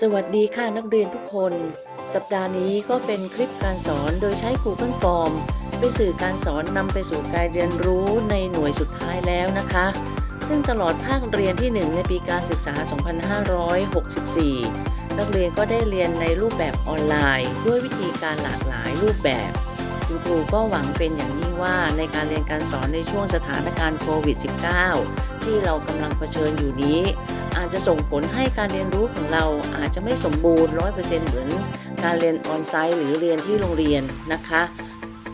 สวัสดีค่ะนักเรียนทุกคน สัปดาห์นี้ก็เป็นคลิปการสอนโดยใช้ Google Form เป็นสื่อการสอนนำไปสู่การเรียนรู้ในหน่วยสุดท้ายแล้วนะคะ ซึ่งตลอดภาคเรียนที่ 1 ในปีการศึกษา 2564 นักเรียนก็ได้เรียนในรูปแบบออนไลน์ ด้วยวิธีการหลากหลายรูปแบบคุณครูก็หวังเป็นอย่างยิ่งว่าในการเรียนการสอนในช่วงสถานการณ์โควิด -19 ที่เรากำลังเผชิญอยู่นี้ อาจจะส่งผลให้การเรียนรู้ของเราอาจจะไม่สมบูรณ์ 100%เหมือนการเรียนออนไซต์หรือเรียนที่โรงเรียนนะคะ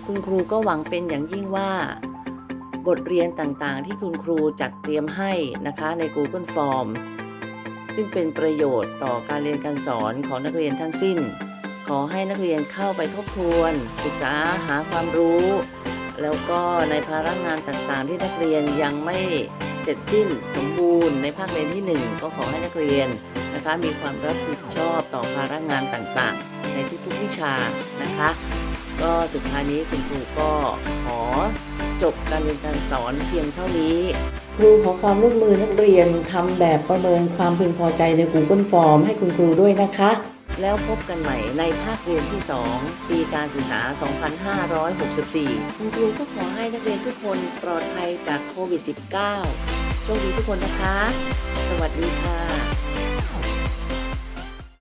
คุณครูก็หวังเป็นอย่างยิ่งว่า บทเรียนต่างๆ ที่คุณครูจัดเตรียมให้นะคะใน Google Form ซึ่งเป็นประโยชน์ต่อการเรียนการสอนของนักเรียนทั้งสิ้น ขอให้นักเรียนเข้าไปทบทวน ศึกษาหาความรู้ แล้วก็ในภาระงานต่างๆ ที่นักเรียนยังไม่ เสร็จสิ้นสมบูรณ์ในภาคเรียนที่ 1 ก็ขอให้นักเรียนนะคะมีความรับผิดชอบต่อภาระงานต่างๆ ในทุกๆวิชานะคะ ก็สุดท้ายนี้คุณครูก็ขอจบการเรียนการสอนเพียงเท่านี้ครูขอความร่วมมือนักเรียนทำแบบประเมินความพึงพอใจใน Google Form ให้คุณครูด้วยนะคะ แล้วพบกันใหม่ในภาคเรียนที่ 2 ปีการศึกษา 2564 คุณครูก็ขอให้นักเรียนทุกคนปลอดภัยจากโควิด -19 โชคดีทุกคนนะคะ สวัสดีค่ะ